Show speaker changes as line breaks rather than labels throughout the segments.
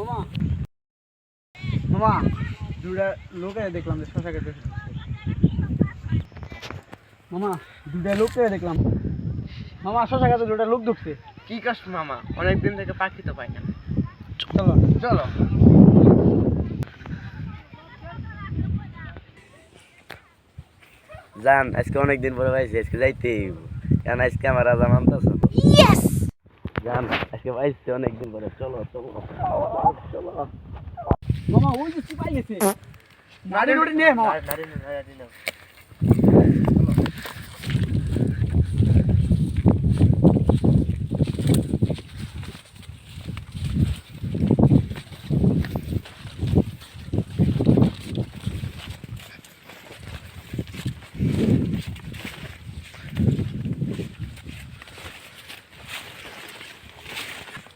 মামা। মামা দুটা লোকে দেখলাম যে শশা ঢুকছে। মামা দুটা লোককে দেখলাম। মামা শশা খেতে দুটা লোক ঢুকছে।
কি কাজ মামা? অনেকদিন থেকে পাখি তো পাই না।
চলো।
চলো।
জান আজকে অনেকদিন পরে পাইছি আজকে যাইতে। কারণ আজকে আমার রাজা মানতেছ। জান। আজকে পাইছি অনেকদিন পরে চলো চলো। চলো
মামা ওই যে চিপাই গেছে নাড়ি রুটি নে মামা।
গাড়ি নাও।
দাঁড়াইছি গার্লফ্রেন্ড
হ্যাঁ
গার্লফ্রেন্ড
এটা শশা খেতে আমারে
দে দে দে
তোমার শশা
এই।
কেজি দিকে গেছি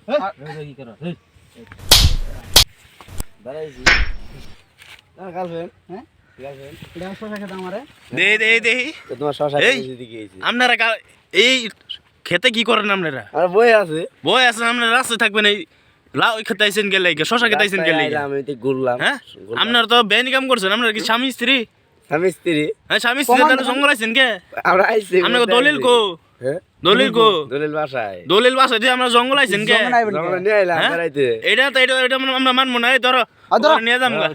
আপনারা এই খেতে কি করেন আপনারা?
আর বই আছে।
বই আছেন আপনারা রাস্তায় থাকবেন এই লাউ খেতে গেলে শশা খেতে গেলে
আমি তো ঘুরলাম।
হ্যাঁ? আপনারা তো বেআইনি কাম করছেন আপনারা কি স্বামী স্ত্রী?
স্বামী স্ত্রী।
হ্যাঁ স্বামী স্ত্রী জঙ্গল আইছেন কে?
আমরা আইছি
আপনাকে দলিল। কো? দলিল কো।
দলিল বাসায়।
দলিল বাসা দিয়ে আমরা জঙ্গল আইছেন কে?
জঙ্গল
নিয়ে আইলাম
হ্যাঁ?
বেড়াইতে।
এটা তো এটা এটা আমরা মানবো না এই ধরো
আ, ধরো।
ওরা নিয়ে যাম গা।